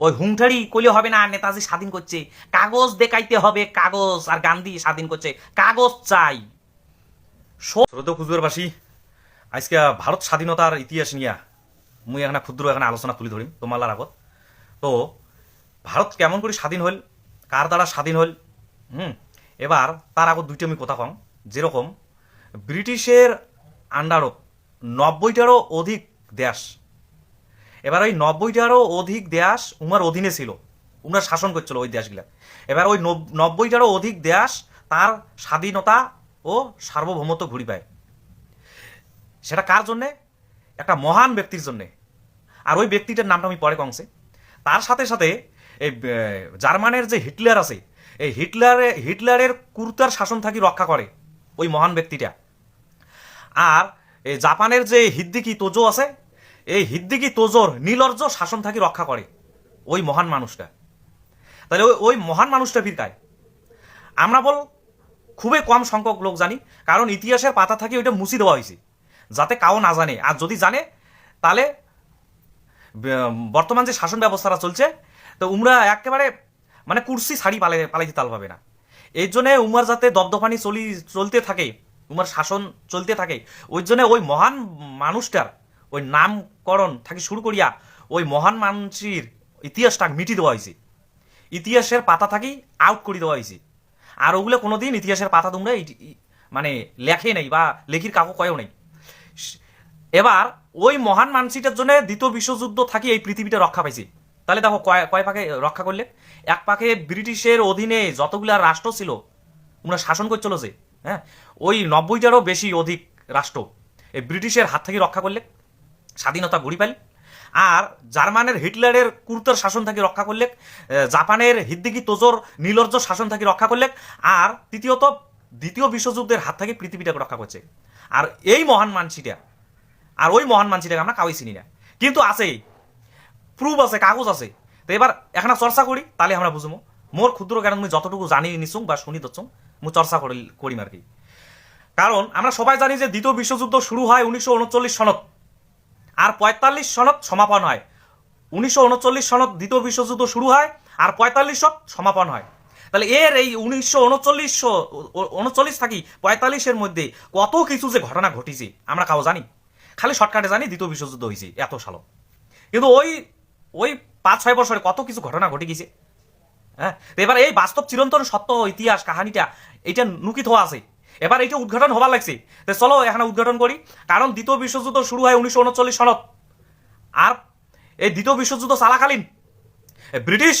ওই হুংঠারি কইলে হবে না নেতাজি স্বাধীন করছে। কাগজ দেখাইতে হবে, কাগজ, আর গান্ধী স্বাধীন করছে। কাগজ চাই। শ্রদ্ধ কুচবিহারবাসী আজকে ভারত স্বাধীনতার ইতিহাস নিয়া মুই এখানে ক্ষুদ্র এখানে আলোচনা তুলি ধরিম তোমার আগত। তো, ভারত কেমন করে স্বাধীন হল কার দ্বারা স্বাধীন হল হুম, এবার তার আগত দুইটা আমি কথা কম। যেরকম, ব্রিটিশের আন্ডারও নব্বইটারও অধিক দেশ এবার ওই নব্বইটারও অধিক দেশ উমার অধীনে ছিল। উনার শাসন করছিল ওই দেশগুলা। এবার ওই নব- নব্বইটারও অধিক দেশ তার স্বাধীনতা ও সার্বভৌমত্ব ঘুরি পায়। সেটা কার জন্যে? একটা মহান ব্যক্তির জন্যে। আর ওই ব্যক্তিটার নামটা আমি পরে কংসে। তার সাথে সাথে এই জার্মানের যে হিটলার আছে, এই হিটলারে, হিটলারের কুর্তার শাসন থাকি রক্ষা করে ওই মহান ব্যক্তিটা। আর এই জাপানের যে হিদ্দিকি তোজো আছে এই হিদ্দিকি তোজোর নীলর্জ শাসন থাকি রক্ষা করে। ওই মহান মানুষটা। তাহলে ওই ওই মহান মানুষটা ফিরকায় আমরা বল খুবই কম সংখ্যক লোক জানি, কারণ ইতিহাসের পাতা থাকি ওইটা মুছি দেওয়া হয়েছে যাতে কাও না জানে। আর যদি জানে, তাহলে বর্তমান যে শাসন ব্যবস্থাটা চলছে, তো উমরা একেবারে মানে কুর্সি শাড়ি পালে পালাইতে তাল পাবে না। এই জন্যে উমার যাতে দপদপানি চলি চলতে থাকে, উমার শাসন চলতে থাকে, ওই জন্য ওই মহান মানুষটার ওই নামকরণ থাকি শুরু করিয়া ওই মহান মানুষের ইতিহাসটা মিটি দেওয়া হয়েছে ইতিহাসের পাতা থাকি আউট করে দেওয়া হয়েছে আর ওগুলো কোনোদিন ইতিহাসের পাতা তোমরা মানে লেখে নেই বা লেখির কাকু কয়েও নেই। এবার ওই মহান মানসিটার জন্য দ্বিতীয় বিশ্বযুদ্ধ থাকি এই পৃথিবীটা রক্ষা পাইছে। তাহলে দেখো কয় কয় পাকে রক্ষা করলে? এক পাকে ব্রিটিশের অধীনে যতগুলা রাষ্ট্র ছিল ওনারা শাসন করছিল যে হ্যাঁ? ওই নব্বইটারও বেশি অধিক রাষ্ট্র এই ব্রিটিশের হাত থেকে রক্ষা করলে। স্বাধীনতা ঘুরি পাইল। আর জার্মানের হিটলারের কুর্তার শাসন থেকে রক্ষা করলে জাপানের হিদ্দিকি তোজোর নীলর্জ শাসন থেকে রক্ষা করলে আর তৃতীয়ত দ্বিতীয় বিশ্বযুদ্ধের হাত থেকে পৃথিবীটাকে রক্ষা করছে। আর এই মহান মানসিটা, আর ওই মহান মানসিটাকে আমরা কাউই চিনি না। কিন্তু আছেই প্রুফ আছে, কাগজ আছে। তো এবার এখন চর্চা করি, তাহলে আমরা বুঝব মোর ক্ষুদ্র জ্ঞান মুই যতটুকু জানি নিছুং বা শুনি দচ্ছুং মু চর্চা করি, করিম আর কি। কারণ আমরা সবাই জানি যে দ্বিতীয় বিশ্বযুদ্ধ শুরু হয় উনিশশো উনচল্লিশ সনত। আর পঁয়তাল্লিশ সনত সমাপন হয়। উনিশশো উনচল্লিশ সনত দ্বিতীয় বিশ্বযুদ্ধ শুরু হয় আর পঁয়তাল্লিশ সনত সমাপন হয়। তাহলে এর এই উনিশশো উনচল্লিশ থাকি পঁয়তাল্লিশের মধ্যে কত কিছু যে ঘটনা ঘটিছে, আমরা কাউ জানি। খালি শর্টকাটে জানি দ্বিতীয় বিশ্বযুদ্ধ হয়েছে এত সাল কিন্তু ওই ওই পাঁচ ছয় বছরে কত কিছু ঘটনা ঘটে গেছে। হ্যাঁ? এবার এই বাস্তব চিরন্তন সত্য ইতিহাস কাহানিটা এটা নুকিত হওয়া আছে। এবার এটা উদ্ঘাটন হবার লাগছে। তো চলো এখানে উদ্ঘাটন করি কারণ দ্বিতীয় বিশ্বযুদ্ধ শুরু হয় উনিশশো উনচল্লিশ সনত আর এই দ্বিতীয় বিশ্বযুদ্ধ চালাকালীন ব্রিটিশ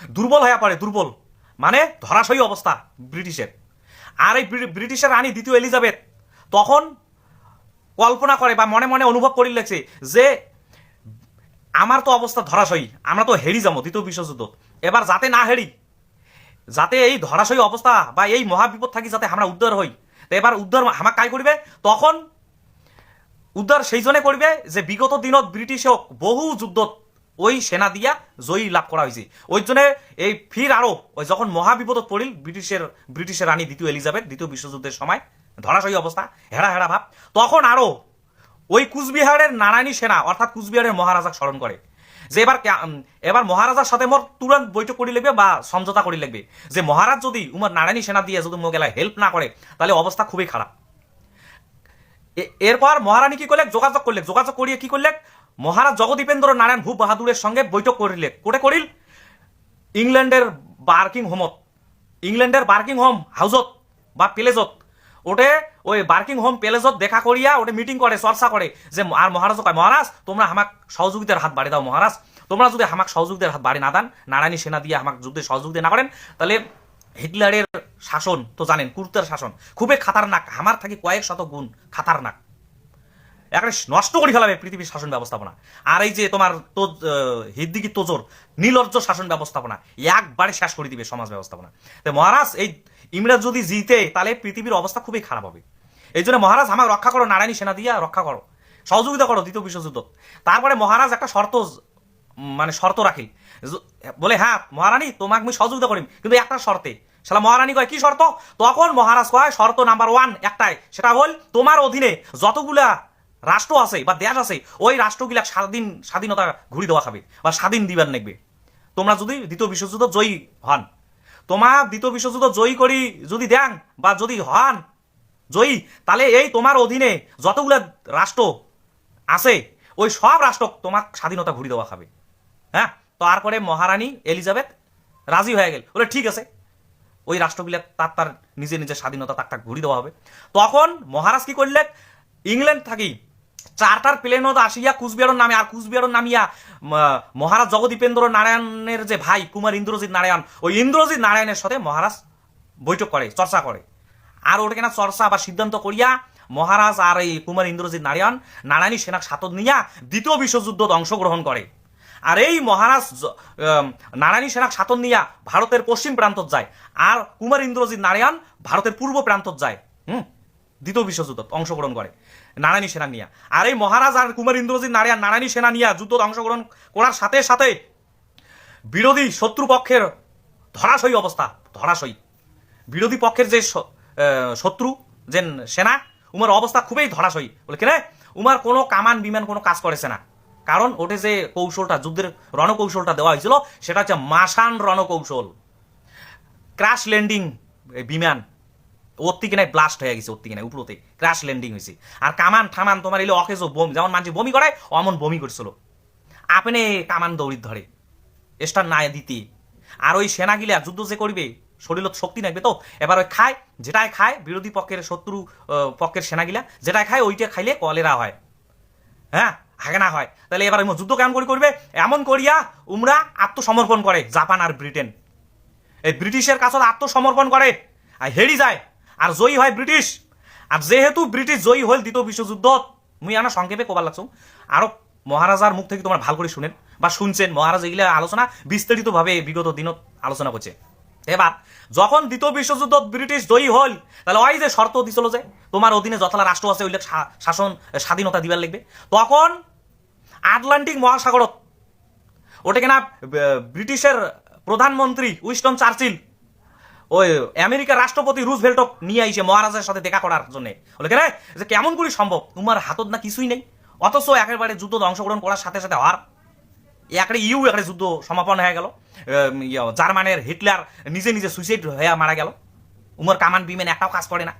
দুর্বল হয়ে পড়ে দুর্বল মানে ধরাশয়ী অবস্থা ব্রিটিশের আর এই ব্রিটিশের রানী দ্বিতীয় এলিজাবেথ তখন কল্পনা করে বা মনে মনে অনুভব করি লাগছে যে আমার তো অবস্থা ধরাশয়ী আমরা তো হেরি যাব দ্বিতীয় বিশ্বযুদ্ধ এবার যাতে না হেরি যাতে এই ধরাশয়ী অবস্থা বা এই মহাবিপদ থাকি যাতে আমরা উদ্ধার হই। তো এবার উদ্ধার আমাক কাই করিবে? তখন উদ্ধার সেই জন্য করবে যে বিগত দিনত ব্রিটিশক বহু যুদ্ধত ওই সেনা দিয়া জয়ী লাভ করা হয়েছে ওই জন্য এই ফির আরও ওই যখন মহাবিপদত পড়িল, ব্রিটিশের ব্রিটিশের রানী দ্বিতীয় এলিজাবেথ, দ্বিতীয় বিশ্বযুদ্ধের সময়, ধরাশয়ী অবস্থা হেরা হেরা ভাব, তখন আরও ওই কুচবিহারের নারায়ণী সেনা, অর্থাৎ কুচবিহারের মহারাজাকে স্মরণ করে। যে এবার এবার মহারাজার সাথে মোর তুরন্ত বৈঠক করি লাগবে বা সমঝোতা করি লাগবে। যে মহারাজ যদি উমার নারায়ণী সেনা দিয়ে যদি মোগেলা হেল্প না করে, তাহলে অবস্থা খুবই খারাপ। এরপর মহারানী কি করলেন যোগাযোগ করলেন যোগাযোগ করিয়ে কি করলেন মহারাজ জগদীপেন্দ্র নারায়ণ ভূপ বাহাদুরের সঙ্গে বৈঠক করিলে কোটে করিল, ইংল্যান্ডের বার্কিং হোমত ইংল্যান্ডের বার্কিং হোম হাউজত বা প্যালেজত ওটে ওই বার্কিং হোম প্যালেজত দেখা করিয়া ওটে মিটিং করে, চর্চা করে যে আর মহারাজ কয়, মহারাজ, তোমরা আমাক সহযোগিতার হাত বাড়ি দাও, মহারাজ। তোমরা যদি আমাক সহযোগিতার হাত বাড়ি না দেন, নারায়ণী সেনা দিয়ে আমাক যুদ্ধে সহযোগিতা না করেন, তাহলে হিটলারের শাসন, তো জানেন, কুর্তার শাসন, খুবই খাতারনাক, আমার থাকি কয়েক শত গুণ খাতারনাক। একেবারে নষ্ট করে ফেলাবে পৃথিবীর শাসন ব্যবস্থাপনা। আর এই যে তোমার তো হিদ্দিকি তোজোর নীলর্জ শাসন ব্যবস্থাপনা, একবারে শেষ করে দিবে সমাজ ব্যবস্থাপনা। মহারাজ, এই ইমরাজ যদি জিতে, তাহলে পৃথিবীর অবস্থা খুবই খারাপ হবে। এই জন্য মহারাজ আমাকে রক্ষা করো, নারায়ণী সেনা দিয়া রক্ষা করো। সহযোগিতা করো, দ্বিতীয় বিশ্বযুদ্ধ। তারপরে মহারাজ একটা শর্ত মানে শর্ত রাখিল জ- বলে হ্যাঁ মহারানী, তোমাকে আমি সহযোগিতা করিম। কিন্তু একটা শর্তে। শালা মহারানী কয়, কি শর্ত? তখন মহারাজ কয়, শর্ত নাম্বার ওয়ান একটাই। সেটা হল, তোমার অধীনে যতগুলা রাষ্ট্র আছে বা দেশ আছে, ওই রাষ্ট্রগুলা স্বাধীন, স্বাধীনতা ঘুরি দেওয়া খাবে বা স্বাধীন দিবার নেকবে তোমরা যদি দ্বিতীয় বিশ্বযুদ্ধ জয়ী হন তোমার দ্বিতীয় বিশ্বযুদ্ধ জয়ী করি যদি দেন বা যদি হন জয়ী, তাহলে এই তোমার অধীনে যতগুলো রাষ্ট্র আছে, ওই সব রাষ্ট্র তোমার স্বাধীনতা ঘুরি দেওয়া খাবে। হ্যাঁ? তারপরে মহারানী এলিজাবেথ রাজি হয়ে গেল। বলে, ঠিক আছে। ওই রাষ্ট্রগুলো তার তার নিজে নিজের স্বাধীনতা তার তার ঘুরি দেওয়া হবে। তখন মহারাজ কি করলে ইংল্যান্ড থাকি চার্টার প্লেনত আসিয়া কুচবিহারের নামে, আর কুচবিহারের নামিয়া মহারাজ জগদীপেন্দ্র নারায়ণের যে ভাই, কুমার ইন্দ্রজিৎ নারায়ণ, ওই ইন্দ্রজিৎ নারায়ণের সাথে মহারাজ বৈঠক করে, চর্চা করে। আর ওটাকে না চর্চা বা সিদ্ধান্ত করিয়া মহারাজ আর এই কুমার ইন্দ্রজিৎ নারায়ণ, নারায়ণী সেনা সাতত নিয়া দ্বিতীয় বিশ্বযুদ্ধত অংশগ্রহণ করে। আর এই মহারাজ নারায়ণী সেনা সাতন নিয়া ভারতের পশ্চিম প্রান্তত যায়, আর কুমার ইন্দ্রজিৎ নারায়ণ ভারতের পূর্ব প্রান্তত যায়, হুম? দ্বিতীয় বিশ্বযুদ্ধ অংশগ্রহণ করে। নারায়ণী সেনা নিয়া আর এই মহারাজ আর কুমার ইন্দ্রজিৎ নারায়ণ, নারায়ণী সেনা নিয়া যুদ্ধ অংশগ্রহণ করার সাথে সাথে বিরোধী শত্রুপক্ষের ধরাশয়ী অবস্থা, ধরাশয়ী। বিরোধী পক্ষের যে শত্রু, যে সেনা, উমার অবস্থা খুবই ধরাশয়ী। বলে কেন উমার কোনো কামান বিমান কোনো কাজ করেছে না। কারণ ওটে যে কৌশলটা, যুদ্ধের রণকৌশলটা দেওয়া হয়েছিল, সেটা হচ্ছে মাসান রণকৌশল। ক্রাশ ল্যান্ডিং বিমান। ওর থেকে নাই ব্লাস্ট হয়ে গেছে ওর থেকে উপরতে ক্রাশ ল্যান্ডিং হয়েছে আর কামান ঠামান তোমার এলে অকেজো বমি, যেমন মানুষ বমি করে অমন বমি করছিল। আপনি কামান দৌড়ি ধরে এস্টার না দিতে। আর ওই সেনাগিলা যুদ্ধ যে করবে, শরীরত শক্তি লাগবে তো, এবার ওই খায়, যেটাই খায়, বিরোধী পক্ষের শত্রু পক্ষের সেনাগিলা, যেটাই খায় ওইটা খাইলে কলেরা হয়। হ্যাঁ? হাগেনা হয়। তাহলে এবার যুদ্ধ কেমন করে করবে? এমন করিয়া উমরা আত্মসমর্পণ করে, জাপান আর ব্রিটেন। এই ব্রিটিশের কাছে আত্মসমর্পণ করে, আর হেরি যায়। আর জয়ী হয় ব্রিটিশ। আর যেহেতু ব্রিটিশ জয়ী হল দ্বিতীয় বিশ্বযুদ্ধ মুই আনা সংক্ষেপে কবার লাগছো। আরও মহারাজার মুখ থেকে তোমার ভালো করে শুনেন বা শুনছেন। মহারাজ এগুলা আলোচনা বিস্তারিতভাবে বিগত দিনত আলোচনা করছে এবার যখন দ্বিতীয় বিশ্বযুদ্ধ ব্রিটিশ জয়ী হল তাহলে ওই যে শর্ত দিছিল যে তোমার অধীনে যতলা রাষ্ট্র আছে ওইলে শাসন স্বাধীনতা দিবার লাগবে। তখন আটলান্টিক মহাসাগরত ওটাকে না আহ, ব্রিটিশের প্রধানমন্ত্রী উইস্টন চার্চিল ওই আমেরিকার রাষ্ট্রপতি রুজভেল্টক নিয়ে আইছে মহারাজের সাথে দেখা করার জন্য। বলে কেন যে কেমন করে সম্ভব? তোমার হাতত না কিছুই নেই। অথচ একেবারে যুদ্ধ অংশগ্রহণ করার সাথে সাথে হওয়ার একড়ে ইউ একড়ে যুদ্ধ সমাপন হয়ে গেল। জার্মানের হিটলার নিজে নিজে সুইসাইড হয়ে মারা গেল। উমর কামান বিমেন একটাও কাজ করে না।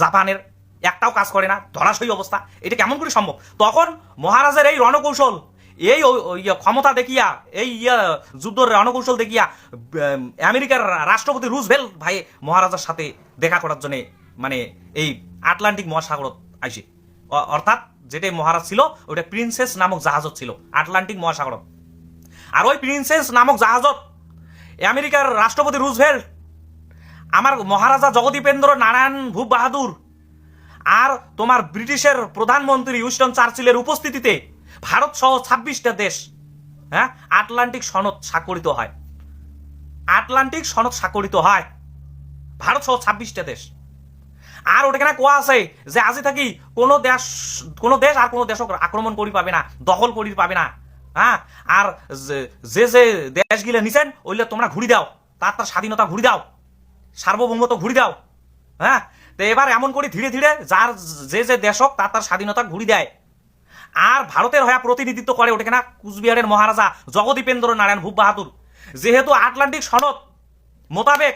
জাপানের একটাও কাজ করে না। ধরাশয়ী অবস্থা। এটা কেমন করে সম্ভব? তখন মহারাজের এই রণকৌশল এই ক্ষমতা দেখিয়া, এই ইয়া যুদ্ধের রণকৌশল দেখিয়া আমেরিকার রাষ্ট্রপতি রুজভেল ভাই মহারাজার সাথে দেখা করার জন্য মানে এই আটলান্টিক মহাসাগরত আইসে। অর্থাৎ যেটাই মহারাজ ছিল ওটা প্রিন্সেস নামক জাহাজত ছিল, আটলান্টিক মহাসাগরত। আর ওই প্রিন্সেস নামক জাহাজত, আমেরিকার রাষ্ট্রপতি রুজভেল্ট, আমার মহারাজা জগদীপেন্দ্র নারায়ণ ভূপ বাহাদুর আর তোমার ব্রিটিশের প্রধানমন্ত্রী উইস্টন চার্চিলের উপস্থিতিতে ভারত সহ ছাব্বিশটা দেশ হ্যাঁ আটলান্টিক সনদ স্বাক্ষরিত হয়। আটলান্টিক সনদ স্বাক্ষরিত হয়। ভারত সহ ছাব্বিশটা দেশ। আর ওটা কেনা কোয়া আছে? যে আজি থাকি কোনো দেশ কোনো দেশ আর কোনো দেশক আক্রমণ করি পাবে না, দখল করি পাবে না হ্যাঁ? আর যে- যে দেশগুলো নিছেন, ওইলে তোমরা ঘুরি দাও, তার তার স্বাধীনতা ঘুরি দাও, সার্বভৌমত্ব ঘুরি দাও হ্যাঁ? তো এবার এমন করি, ধীরে ধীরে যার যে যে দেশক তার তার স্বাধীনতা ঘুরি দেয়। আর ভারতের হয়ে প্রতিনিধিত্ব করে ওটা না কুচবিহারের মহারাজা জগদীপেন্দ্র নারায়ণ ভূপ বাহাদুর। যেহেতু আটলান্টিক সনদ মোতাবেক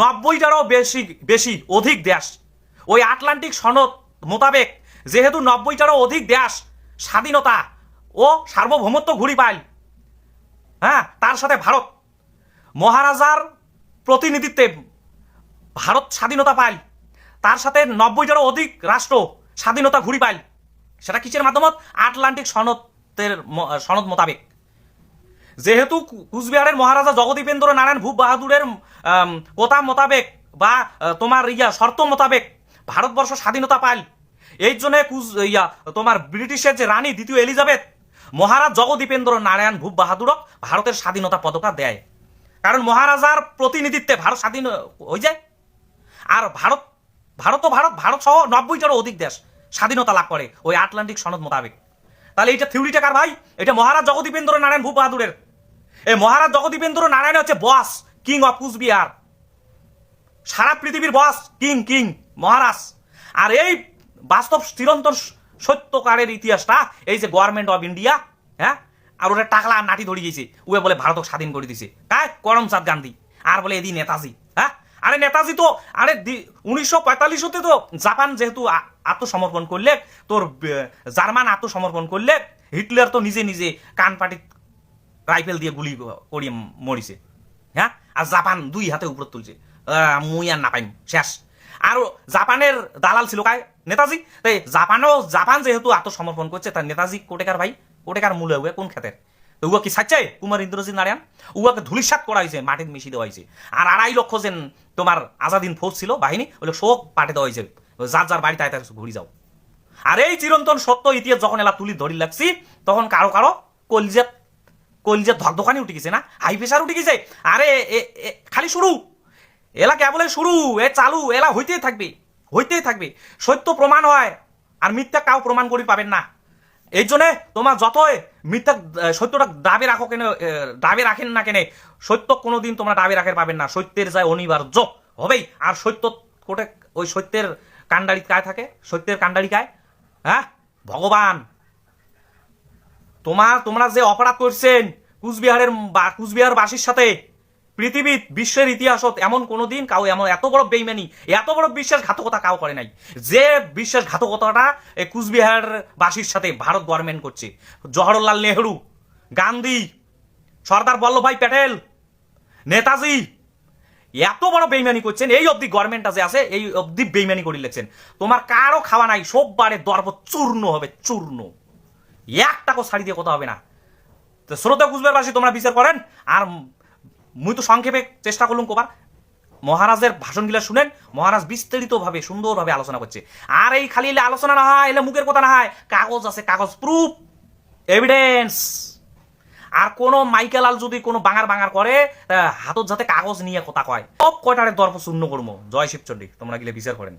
নব্বইটারও বেশি বেশি অধিক দেশ। ওই আটলান্টিক সনদ মোতাবেক যেহেতু নব্বইটারও অধিক দেশ, স্বাধীনতা ও সার্বভৌমত্ব ঘুরি পায়। হ্যাঁ তার সাথে ভারত মহারাজার প্রতিনিধিত্বে ভারত স্বাধীনতা পায়। তার সাথে নব্বইটারও অধিক রাষ্ট্র স্বাধীনতা ঘুরি পায়। সেটা কিসের মাধ্যমত? আটলান্টিক সনদের সনদ মোতাবেক। যেহেতু কুচবিহারের মহারাজা জগদীপেন্দ্র নারায়ণ ভূপ বাহাদুরের কথা মোতাবেক বা তোমার ইয়া, শর্ত মোতাবেক ভারতবর্ষ স্বাধীনতা পায়। এই জন্য কুচ, ইয়া, তোমার ব্রিটিশের যে রানী দ্বিতীয় এলিজাবেথ, মহারাজ জগদীপেন্দ্র নারায়ণ ভূপ বাহাদুরক ভারতের স্বাধীনতা পদকটা দেয়। কারণ মহারাজার প্রতিনিধিত্বে ভারত স্বাধীন হয়ে যায়। আর ভারত ভারত ও ভারত ভারত সহ নব্বইটারও অধিক দেশ। স্বাধীনতা লাভ করে ওই আটলান্টিক সনদ মোতাবেক। তাহলে এইটা থিওরিটা কার ভাই? এটা মহারাজ জগদীপেন্দ্র নারায়ণ ভূপ বাহাদুরের এই মহারাজ জগদীপেন্দ্র নারায়ণ হচ্ছে বস কিং অফ কুচবিহার। সারা পৃথিবীর বস কিং কিং মহারাজ। আর এই বাস্তব চিরন্তন সত্যকারের ইতিহাসটা, এই যে গভর্নমেন্ট অফ ইন্ডিয়া হ্যাঁ? আর ওরা টাকলা নাটি ধরি গেছে উয়ে বলে ভারতক স্বাধীন করে দিছে কায়? করমচাঁদ গান্ধী। আর বলে এদি নেতাজি হ্যাঁ? আরে নেতাজি তো, আরে উনিশশো পঁয়তাল্লিশতে তো জাপান যেহেতু আত্মসমর্পণ করলে, তোর জার্মান আত্মসমর্পণ করলে, হিটলার তো নিজে নিজে কান পাটি, রাইফেল দিয়ে গুলি করিয়ে মরিছে। হ্যাঁ? আর জাপান দুই হাতে উপর তুলছে। মুই আর না পাইম। শেষ। আর জাপানের দালাল ছিল কায়? নেতাজি? তাই জাপানও, জাপান যেহেতু আত্মসমর্পণ করছে, তার নেতাজি কোটেকার ভাই? কোটেকার মূলে কোন ক্ষেতের? উয়া কি সাচ্চাই? কুমার ইন্দ্রজিৎ নারায়ণ? উয়াকে ধুলিসাত করা হয়েছে মাটির মিশি দেওয়া হয়েছে আর আড়াই লক্ষ যেন তোমার আজাদিন ফৌজ ছিল, বাহিনী, ওগুলো শোক পাঠে দেওয়া হয়েছে যার যার বাড়িতে আয় তার ঘুরি যাও। আর এই চিরন্তন সত্য ইতিহাস যখন এলা তুলি ধরি লাগছি, তখন কারও কারও কলজেত কলজেত ধকধকানি উঠে গেছে না? হাই প্রেশার উঠে গেছে। আরে খালি শুরু। এলা কেবলে শুরু? এ চালু, এলা হইতেই থাকবে হইতেই থাকবে। সত্য প্রমাণ হয়, আর মিথ্যা কাউ প্রমাণ করি পাবেন না। এই জন্যে তোমার যতই মিথ্যা সত্যটা ডাবে রাখো কেন ডাবে রাখেন না কেন, সত্য কোনোদিন তোমরা ডাবে রাখের পাবেন না। সত্যের যায় অনিবার্য, হবেই। আর সত্য কোটে ওই সত্যের কান্ডারি কায় থাকে? সত্যের কান্ডারি কায়? হ্যাঁ? ভগবান! তোমার, তোমরা যে অপরাধ করছেন কুচবিহারের কুচবিহার বাসীর সাথে পৃথিবীর বিশ্বের ইতিহাসত এমন কোনোদিন কাউ এমন এত বড় বেইমানি, এত বড় বিশ্বাসঘাতকতা কাউ করে নাই, যে বিশ্বাসঘাতকতাটা কুচবিহার বাসীর সাথে ভারত গভর্নমেন্ট করছে। জওহরলাল নেহরু, গান্ধী, সর্দার বল্লভভাই প্যাটেল, নেতাজি, এত বড় বেইমানি করছেন, এই অবধি গভর্নমেন্টটা যে আছে, এই অবধি বেইমানি করে লেগছেন তোমার কারও খাওয়া নাই, সববারে দর্ব চূর্ণ হবে, চূর্ণ। এক টাকা ছাড়ি দিয়ে কথা হবে না। তো শ্রোতা কুচবিহারবাসী, তোমরা বিচার করেন, আর মুই তো সংক্ষেপে চেষ্টা করলুম কোবার। মহারাজের ভাষণগুলা শুনেন, মহারাজ বিস্তারিতভাবে, সুন্দরভাবে আলোচনা করছে। আর এই খালি এলে আলোচনা না হয়, এলে মুখের কথা না হয়, কাগজ আছে, কাগজ প্রুফ এভিডেন্স আর কোন মাইকেলাল যদি কোনো বাঙার বাঙার করে হাতত যাতে কাগজ নিয়ে কথা কয়। সব কয়টারে দর্প শূন্য করব জয় শিবচন্ডী, তোমরা গেলে বিচার করেন।